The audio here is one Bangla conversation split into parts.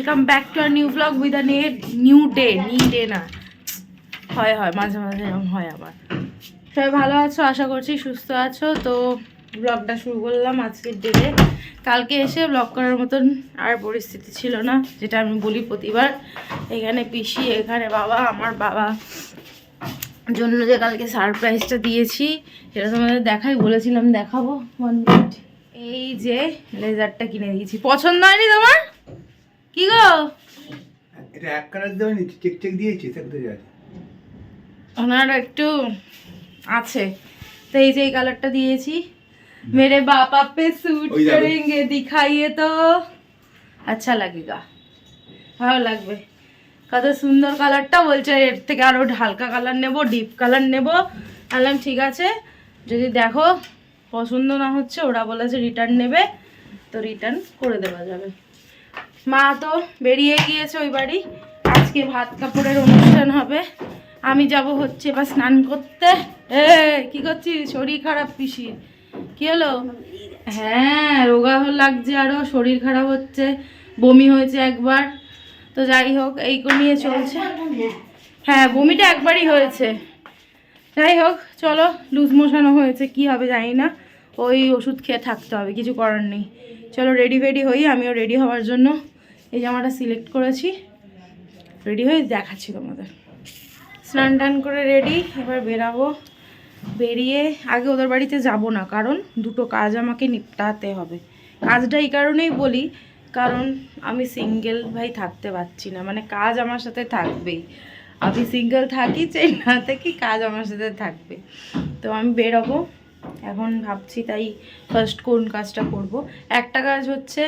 Welcome back to our new blog with a new day new day না। হয় হয়, মাঝে মাঝে এরকম হয় আমার সবাই ভালো আছো? আশা করছি সুস্থ আছো। তো ব্লগটা শুরু করলাম আজকের ডেটে কালকে এসে ব্লগ করার মতন আর পরিস্থিতি ছিল না, যেটা আমি বলি প্রতিবার। এখানে পিসি, এখানে বাবা, আমার বাবা। জন্য যে কালকে সারপ্রাইজটা দিয়েছি, সেটা তোমাদের দেখাই। বলেছিলাম দেখাবো। ওয়ান মিনিট এই যে লেজারটা কিনে দিয়েছি। পছন্দ হয়নি তোমার? কি গো? এটা এক কালার দেওয়ানি চেক চেক দিয়েছি সে যাচ্ছে? ওনার একটু আছে। তো এই যে এই কালারটা দিয়েছি। মেরে বাপ আপে স্যুট। করেंगे দিখাইয়ে তো। আচ্ছা লাগেগা ভালো লাগবে। কত সুন্দর কালারটা বলছে। এর থেকে আরও হালকা কালার নেব ডিপ কালার নেব। বললাম ঠিক আছে। যদি দেখো পছন্দ না হচ্ছে ওরা বলেছে রিটার্ন নেবে। তো রিটার্ন করে দেওয়া যাবে। মা তো বেরিয়ে গিয়েছে ওই বাড়ি। আজকে ভাত কাপড়ের অনুষ্ঠান হবে। আমি যাব হচ্ছে এবার স্নান করতে। এ কি করছিস? শরীর খারাপ পিসি কি হলো? হ্যাঁ রোগা লাগছে আরও শরীর খারাপ হচ্ছে। বমি হয়েছে একবার। তো যাই হোক, এই নিয়ে চলছে। হ্যাঁ বমিটা একবারই হয়েছে। যাই হোক, চলো লুজ মোশানো হয়েছে, কি হবে জানি না। ওই ওষুধ খেয়ে থাকতে হবে, কিছু করার নেই। চলো রেডি ফেডি হই, আমিও রেডি হওয়ার জন্য। এই জামাটা সিলেক্ট করেছি। রেডি হয়ে দেখাচ্ছি তোমাদের। স্নান টান করে রেডি এবার বেরাবো। বেরিয়ে আগে ওদের বাড়িতে যাব না, কারণ দুটো কাজ আমাকে নিপটাতে হবে। কাজটা এই কারণেই বলি, কারণ আমি সিঙ্গেল ভাই থাকতে পারছি না মানে কাজ আমার সাথে থাকবেই। আমি সিঙ্গেল থাকি চাই না থাকি, কাজ আমার সাথে থাকবে। তো আমি বেরোবো। এখন ভাবছি তাই ফার্স্ট কোন কাজটা করব? একটা কাজ হচ্ছে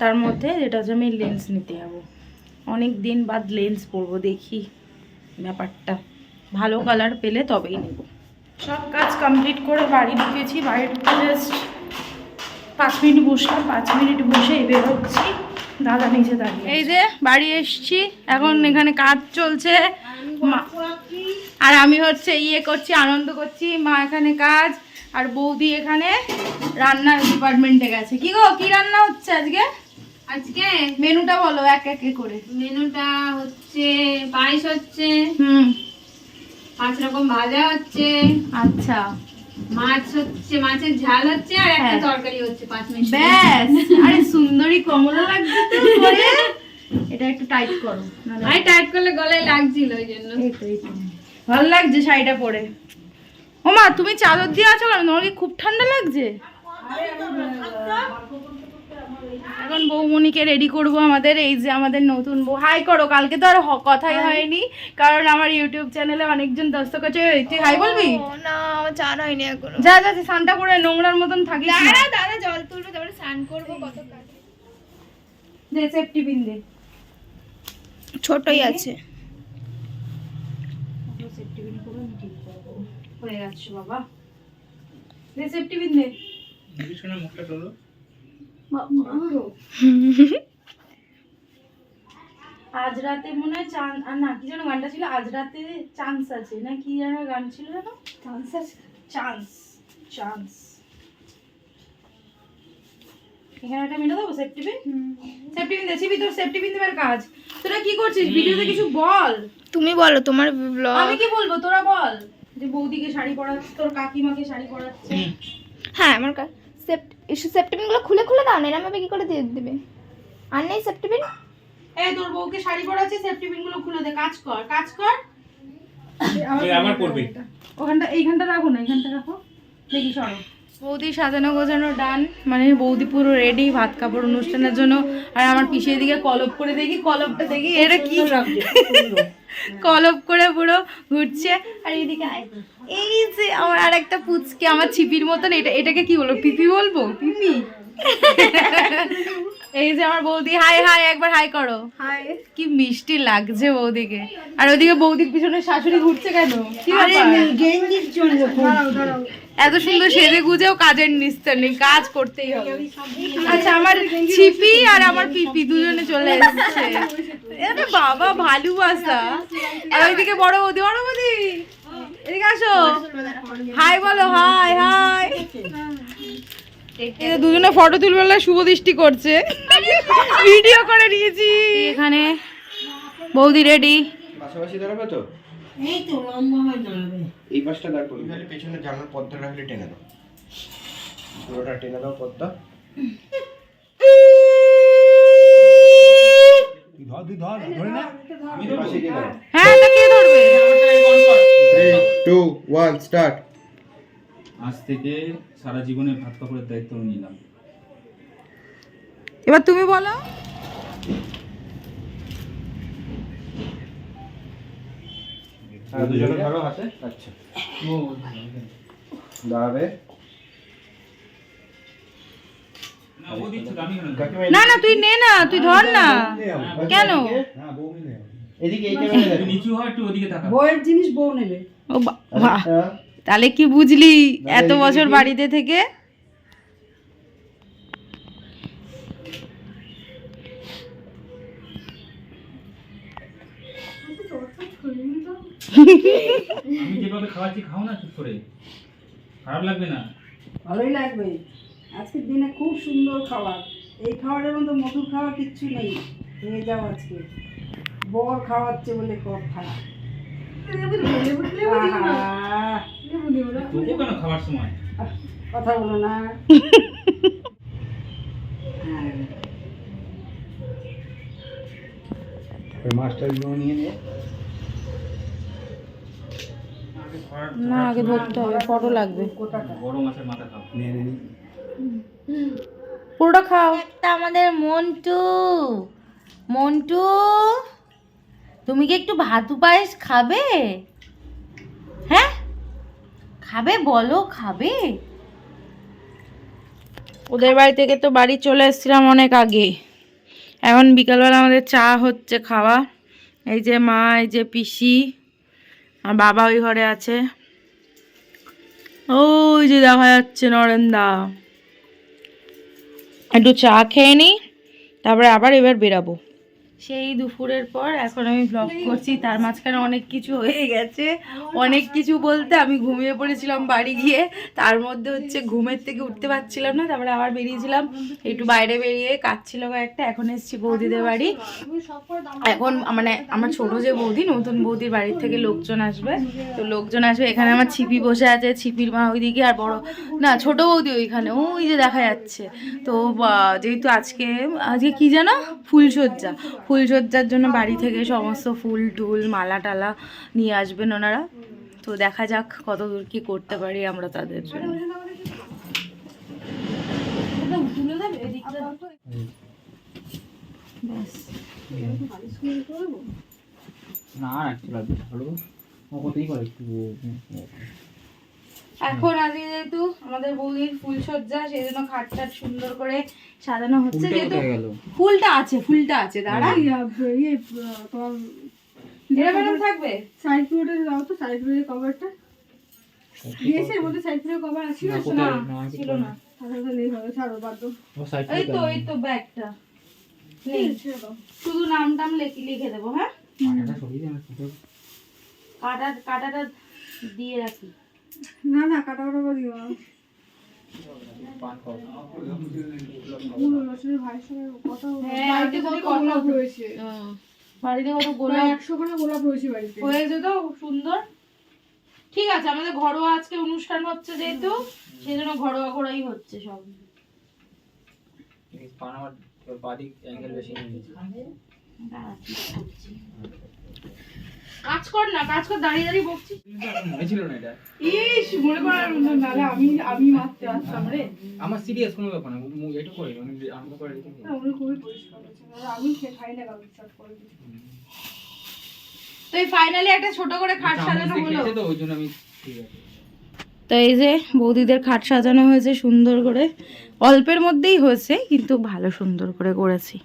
তার মধ্যে যেটা হচ্ছে আমি লেন্স নিতে যাব। অনেক দিন বাদ লেন্স পরবো দেখি ব্যাপারটা। ভালো কালার পেলে তবেই নেব। সব কাজ কমপ্লিট করে বাড়ি ঢুকেছি বাড়ি ঢুকে জাস্ট পাঁচ মিনিট বসলাম পাঁচ মিনিট বসে বেরোচ্ছি দাদা নিচে দাঁড়িয়ে এই যে বাড়ি এসছি এখন এখানে কাজ চলছে। আর আমি হচ্ছে ইয়ে করছি আনন্দ করছি মা এখানে কাজ। আর বৌদি এখানে রান্নার ডিপার্টমেন্টে গেছে। কি গো কি রান্না হচ্ছে আজকে? আজকে মেনুটা বলো এক এক করে। মেনুটা হচ্ছে পায়েস হচ্ছে হুম। পাঁচ রকম ভাজা হচ্ছে আচ্ছা। মাছ হচ্ছে মাছের ঝাল হচ্ছে আর একটা হ্যাঁ। তরকারি হচ্ছে পাঁচ মিনিট। ব্যাস। আরে সুন্দরী কমলা লাগছে তো পরে। এটা একটু টাইট করো নাহলে- টাইট করলে গলায় লাগছিল ওই জন্য। এই তো, এই তো। ভালো লাগছে শাড়িটা পরে। ও মা তুমি চাদর দিয়ে আছো কেন? তোমার কি খুব ঠান্ডা লাগছে? এখন বৌমণিকে রেডি করব আমাদের এই যে আমাদের নতুন বউ। হাই করো কালকে তো আর কথাই হয়নি কারণ আমার ইউটিউব চ্যানেলে অনেকজন দর্শক আছে। তুই হাই বলবি? না চান হয়নি এখনও। যা যা স্নানটা করে নোংরার মতন থাকিস না। দাঁড়া দাদা জল তুলবো তারপরে স্নান করব কত কাজ দে সেফটি পিন দে। ছোটই আছে সেফটি পিন করে আমি ঠিক করব হয়ে যাচ্ছে বাবা। দে সেফটি পিন মুখটা তোলো। আজ রাতে মনে হয় চান আর না কি যেন গানটা ছিল? আজ রাতে চান্স আছে। না কি যেন গান ছিল যেন চান্স আছে। চান্স চান্স এখানে একটা মেরে দেবো সেফটি পিন সেফটি পিন দেছিবি তোর সেফটি পিন দেবার কাজ। তোরা কি করছিস? ভিডিওতে কিছু বল। তুমি বলো তোমার ব্লগ আমি কি বলব? তোরা বল। যে বৌদিকে শাড়ি পরাচ্ছে তোর কাকিমাকে শাড়ি পরাচ্ছে। হ্যাঁ আমার সেপ্টেম্বরগুলো খুলে খুলে দাও না ভাবে কি করে দিয়ে দিবে? আর নেই সেপ্টেম্বর? এই তোর বউকে শাড়ি পরাচ্ছে সেফটি গুলো খুলে দে। কাজ কর কাজ কর। ওখানটা এইখানটা রাখো না এইখানটা রাখো। দেখি সরো। বৌদি সাজানো গোছানো ডান মানে বৌদি পুরো রেডি ভাত কাপড় অনুষ্ঠানের জন্য। আর আমার পিছিয়ে দিকে কলপ করে দেখি কলপটা দেখি এটা কি কলপ করে পুরো ঘুরছে। আর এদিকে। এই যে আমার আর একটা পুচকে, আমার ছিপির মতন, এটা এটাকে কি বলব? পিপি বলব? পিপি? এই যে আমার বৌদি হাই হাই একবার হাই করো হাই কি মিষ্টি লাগছে বৌদিকে আর ওদিকে বৌদির পিছনে শাশুড়ি ঘুরছে কেন? এত সুন্দর সেজে গুজেও কাজের নিস্তার নেই কাজ করতেই হবে আচ্ছা আমার ছিপি আর আমার পিপি দুজনে চলে এসেছে আরে বাবা ভালোবাসা আর ওইদিকে বড় বৌদি বড় বৌদি এদিকে আসো হাই বলো হাই হাই দুজনে ফটো তুলবেলা শুভ দৃষ্টি করছে। ভিডিও করে নিয়েছি। এখানে বৌদি রেডি পাশাপাশি দাঁড়াবে তো? এই তো লম্বা হয়ে দাঁড়াবে। এই পাশটা দাঁড় করবি তাহলে পেছনে পর্দাটা হলে টেনে দাও। পুরোটা টেনে দাও পর্দা। ধর তুই ধর না। হ্যাঁ তা কে ধরবে? থ্রি টু ওয়ান স্টার্ট আজ থেকে সারা জীবনে ভাত কাপড়ের দায়িত্ব আমি নিলাম। এবার তুমি বলো। দুজনে ধরো হাতে আচ্ছা। দাঁড়াবে। না না না তুই নে না তুই ধর না। কেন? এদিকে এই ক্যামেরা তুই নিচু হয় একটু ওদিকে তাকা বইয়ের জিনিস বউ নেবে। ও বাহ তাহলে কি বুঝলি এত বছর বাড়িতে থেকে? আমি যেভাবে খাওয়াচ্ছি খাও না চুপ করে। খারাপ লাগবে না। ভালোই লাগবে। আজকের দিনে খুব সুন্দর খাবার। এই খাবারের মধ্যে মধুর খাওয়া কিচ্ছু নেই। নিয়ে যাও আজকে। বর খাওয়াচ্ছে বলে কথা তবু কেন খাওয়ার সময়? কথা বলো না। মাস্টার নিয়ে নে। না আগে ধরতে হবে ফটো লাগবে। বড় মাছের মাথা খাও। পুরোটা খাও। একটা আমাদের মন্টু। মন্টু তুমি কি একটু ভাতু পায়েস খাবে? খাবে? বলো, খাবে। ওদের বাড়ি থেকে তো বাড়ি চলে এসেছিলাম অনেক আগে। এখন বিকালবেলা আমাদের চা হচ্ছে, খাওয়া। এই যে মা, এই যে পিসি, আর বাবা ওই ঘরে আছে। ওই যে দেখা যাচ্ছে নরেন্দা। একটু চা খেয়ে নিই, তারপরে আবার এবার বেরাবো। সেই দুপুরের পর এখন আমি ব্লগ করছি তার মাঝখানে অনেক কিছু হয়ে গেছে। অনেক কিছু বলতে আমি ঘুমিয়ে পড়েছিলাম বাড়ি গিয়ে তার মধ্যে হচ্ছে ঘুমের থেকে উঠতে পারছিলাম না তারপরে আবার বেরিয়েছিলাম। একটু বাইরে বেরিয়ে কাজ ছিল একটা এখন এসেছি বৌদিদের বাড়ি। এখন মানে আমার ছোট যে বৌদি নতুন বৌদির বাড়ির থেকে লোকজন আসবে। তো লোকজন আসবে এখানে আমার ছিপি বসে আছে ছিপির মা ওইদিকে আর বড় না ছোট বৌদি ওইখানে ওই যে দেখা যাচ্ছে। তো যেহেতু আজকে আজকে কি জানো? ফুলসজ্জা ফুলসজ্জার জন্য বাড়ি থেকে সমস্ত ফুল, টুল, মালা টালা নিয়ে আসবেন ওনারা। তো দেখা যাক কত দূর কি করতে পারি আমরা তাদের জন্য। না এখন আজকে যেহেতু আমাদের বৌদির ফুলসজ্জা সেই জন্য খাট টাট সুন্দর করে সাজানো হচ্ছে। যেহেতু ফুলটা আছে ফুলটা আছে দাঁড়া। ইয়ে এরকম থাকবে? সাইড ফ্লোরে দাও তো সাইড কভারটা দিয়েছে এর মধ্যে সাইড কভার আছে না ছিল না। তাহলে নেই হবে ছাড়ো বাদ দাও। ও সাইড এই তো এই তো ব্যাগটা। শুধু নাম টাম লিখে লিখে দেবো হ্যাঁ। কাটা কাটাটা দিয়ে রাখি। না না কাটা কাটা করে দিও। হ্যাঁ, বাড়িতে কত গোলাপ হয়েছে। বাড়িতে কত গোলাপ একশো খানা গোলাপ হয়েছে বাড়িতে। হয়েছে তো সুন্দর। ঠিক আছে আমাদের ঘরোয়া আজকে অনুষ্ঠান হচ্ছে যেহেতু সেই জন্য ঘরোয়া ঘরোয়াই হচ্ছে সব। এই পান আমার বাদিক অ্যাঙ্গেল বেশি কাজ কর না কাজ কর দাঁড়িয়ে দাঁড়িয়ে বকছি। মনে ছিল না এটা? ইস মনে করার আমি আমি মারতে আসতাম রে। আমার সিরিয়াস কোনো ব্যাপার না মু- এটা করে আমি আমি করে না, খুবই পরিষ্কার আমি খেয়ে খাই না করে তো এই ফাইনালি একটা ছোট করে খাট সাজানো হলো। তো ওই জন্য আমি ঠিক আছে। তো এই যে বৌদিদের খাট সাজানো হয়েছে সুন্দর করে অল্পের মধ্যেই হয়েছে কিন্তু ভালো সুন্দর করে করেছি।